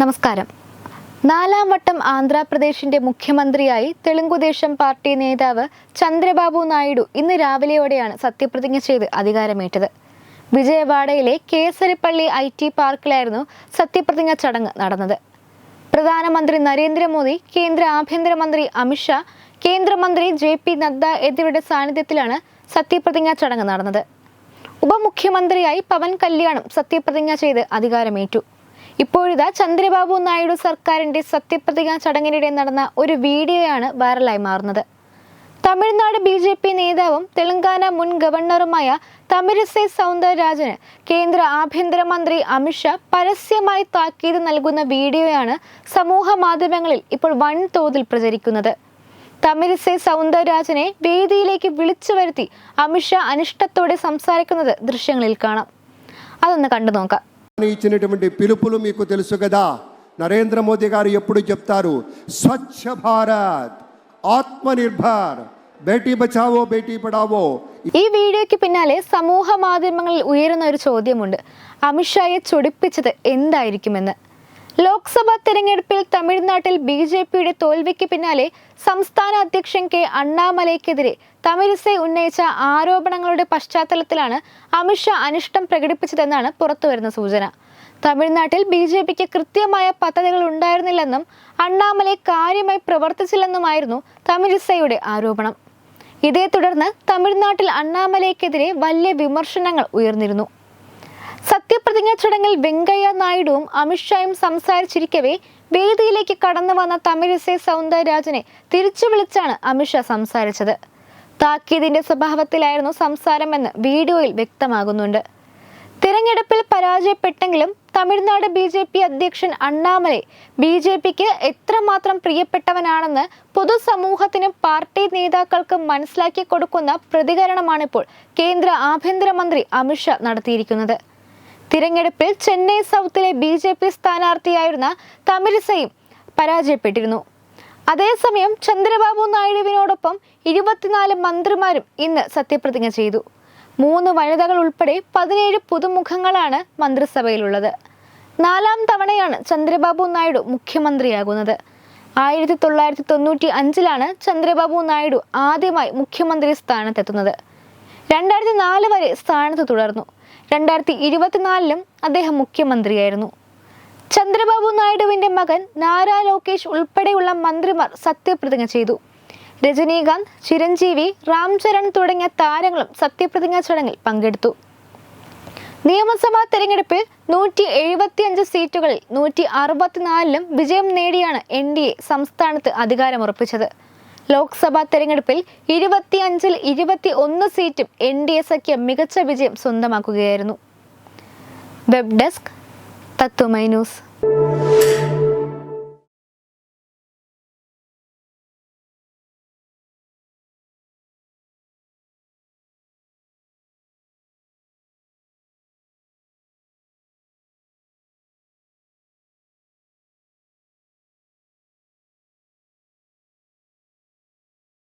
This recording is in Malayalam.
നമസ്കാരം. നാലാം വട്ടം ആന്ധ്രാപ്രദേശിന്റെ മുഖ്യമന്ത്രിയായി തെലുങ്കുദേശം പാർട്ടി നേതാവ് ചന്ദ്രബാബു നായിഡു ഇന്ന് രാവിലെയോടെയാണ് സത്യപ്രതിജ്ഞ ചെയ്ത് അധികാരമേറ്റത്. വിജയവാഡയിലെ കേസരിപ്പള്ളി ഐ ടി പാർക്കിലായിരുന്നു സത്യപ്രതിജ്ഞ ചടങ്ങ് നടന്നത്. പ്രധാനമന്ത്രി നരേന്ദ്രമോദി കേന്ദ്ര ആഭ്യന്തരമന്ത്രി അമിത്ഷാ കേന്ദ്രമന്ത്രി ജെ പി നദ്ദ എന്നിവരുടെ സാന്നിധ്യത്തിലാണ് സത്യപ്രതിജ്ഞ ചടങ്ങ് നടന്നത്. ഉപമുഖ്യമന്ത്രിയായി പവൻ കല്യാണും സത്യപ്രതിജ്ഞ ചെയ്ത് അധികാരമേറ്റു. ഇപ്പോഴിതാ ചന്ദ്രബാബു നായിഡു സർക്കാരിന്റെ സത്യപ്രതിജ്ഞാ ചടങ്ങിനിടെ നടന്ന ഒരു വീഡിയോയാണ് വൈറലായി മാറുന്നത്. തമിഴ്നാട് ബി ജെ പി നേതാവും തെലങ്കാന മുൻ ഗവർണറുമായ തമിഴിസൈ സൗന്ദരരാജന് കേന്ദ്ര ആഭ്യന്തരമന്ത്രി അമിത്ഷാ പരസ്യമായി താക്കീത് നൽകുന്ന വീഡിയോയാണ് സമൂഹ മാധ്യമങ്ങളിൽ ഇപ്പോൾ വൻതോതിൽ പ്രചരിക്കുന്നത്. തമിഴിസൈ സൗന്ദരരാജനെ വേദിയിലേക്ക് വിളിച്ചു വരുത്തി അമിത്ഷാ അനിഷ്ടത്തോടെ സംസാരിക്കുന്നത് ദൃശ്യങ്ങളിൽ കാണാം. അതൊന്ന് കണ്ടു നോക്കാം. ఇచ్చినటువంటి పిలుపులు మీకు తెలుసు కదా నరేంద్ర మోదీ గారు ఎప్పుడు చెప్తారు స్వచ్ఛ భారత్ ఆత్మనిర్భర్ బేటీ బచావో బేటీ పడావో ഈ വീഡിയോയ്ക്ക് പിന്നാലെ സമൂഹ മാധ്യമങ്ങളിൽ ഉയരുന്ന ഒരു ചോദ്യമുണ്ട് അമിത്ഷായെ ചൊടിപ്പിച്ചത് എന്തായിരിക്കുമെന്ന് ലോക്സഭാ തെരഞ്ഞെടുപ്പിൽ തമിഴ്നാട്ടിൽ ബി ജെ പിയുടെ തോൽവിക്ക് പിന്നാലെ സംസ്ഥാന അധ്യക്ഷൻ കെ അണ്ണാമലയ്ക്കെതിരെ തമിഴിസൈ ഉന്നയിച്ച ആരോപണങ്ങളുടെ പശ്ചാത്തലത്തിലാണ് അമിത്ഷാ അനിഷ്ടം പ്രകടിപ്പിച്ചതെന്നാണ് പുറത്തുവരുന്ന സൂചന. തമിഴ്നാട്ടിൽ ബി ജെ പിക്ക് കൃത്യമായ പദ്ധതികൾ ഉണ്ടായിരുന്നില്ലെന്നും അണ്ണാമലൈ കാര്യമായി പ്രവർത്തിച്ചില്ലെന്നുമായിരുന്നു തമിഴിസൈയുടെ ആരോപണം. ഇതേ തുടർന്ന് തമിഴ്നാട്ടിൽ അണ്ണാമലയ്ക്കെതിരെ വലിയ വിമർശനങ്ങൾ ഉയർന്നിരുന്നു. സത്യപ്രതിജ്ഞാ ചടങ്ങിൽ വെങ്കയ്യ നായിഡുവും അമിത്ഷായും സംസാരിച്ചിരിക്കവേ വേദിയിലേക്ക് കടന്നു വന്ന തമിഴിസൈ സൗന്ദരരാജനെ തിരിച്ചു വിളിച്ചാണ് അമിത്ഷാ സംസാരിച്ചത്. താക്കീതിന്റെ സ്വഭാവത്തിലായിരുന്നു സംസാരമെന്ന് വീഡിയോയിൽ വ്യക്തമാകുന്നുണ്ട്. തിരഞ്ഞെടുപ്പിൽ പരാജയപ്പെട്ടെങ്കിലും തമിഴ്നാട് ബി ജെ പി അധ്യക്ഷൻ അണ്ണാമലൈ ബി ജെ പിക്ക് എത്രമാത്രം പ്രിയപ്പെട്ടവനാണെന്ന് പൊതുസമൂഹത്തിനും പാർട്ടി നേതാക്കൾക്കും മനസ്സിലാക്കി കൊടുക്കുന്ന പ്രതികരണമാണിപ്പോൾ കേന്ദ്ര ആഭ്യന്തരമന്ത്രി അമിത്ഷാ നടത്തിയിരിക്കുന്നത്. തിരഞ്ഞെടുപ്പിൽ ചെന്നൈ സൗത്തിലെ ബി ജെ പി സ്ഥാനാർത്ഥിയായിരുന്ന തമിഴിസയും പരാജയപ്പെട്ടിരുന്നു. അതേസമയം ചന്ദ്രബാബു നായിഡുവിനോടൊപ്പം ഇരുപത്തിനാല് മന്ത്രിമാരും ഇന്ന് സത്യപ്രതിജ്ഞ ചെയ്തു. മൂന്ന് വനിതകൾ ഉൾപ്പെടെ പതിനേഴ് പുതുമുഖങ്ങളാണ് മന്ത്രിസഭയിലുള്ളത്. നാലാം തവണയാണ് ചന്ദ്രബാബു നായിഡു മുഖ്യമന്ത്രിയാകുന്നത്. ആയിരത്തി തൊള്ളായിരത്തി തൊണ്ണൂറ്റി അഞ്ചിലാണ് ചന്ദ്രബാബു നായിഡു ആദ്യമായി മുഖ്യമന്ത്രി സ്ഥാനത്തെത്തുന്നത്. രണ്ടായിരത്തി നാല് വരെ സ്ഥാനത്ത് തുടർന്നു. രണ്ടായിരത്തി ഇരുപത്തിനാലിലും അദ്ദേഹം മുഖ്യമന്ത്രിയായിരുന്നു. ചന്ദ്രബാബു നായിഡുവിന്റെ മകൻ നാരാ ലോകേഷ് ഉൾപ്പെടെയുള്ള മന്ത്രിമാർ സത്യപ്രതിജ്ഞ ചെയ്തു. രജനീകാന്ത് ചിരഞ്ജീവി രാം ചരൺ തുടങ്ങിയ താരങ്ങളും സത്യപ്രതിജ്ഞാ ചടങ്ങിൽ പങ്കെടുത്തു. നിയമസഭാ തെരഞ്ഞെടുപ്പിൽ നൂറ്റി എഴുപത്തിയഞ്ച് സീറ്റുകളിൽ നൂറ്റി അറുപത്തിനാലിലും വിജയം നേടിയാണ് എൻ ഡി എ സംസ്ഥാനത്ത് അധികാരമുറപ്പിച്ചത്. ലോക്സഭാ തെരഞ്ഞെടുപ്പിൽ ഇരുപത്തിയഞ്ചിൽ ഇരുപത്തി ഒന്ന് സീറ്റും എൻ ഡി എ സഖ്യം മികച്ച വിജയം സ്വന്തമാക്കുകയായിരുന്നു. Web desk Tatwamayi news.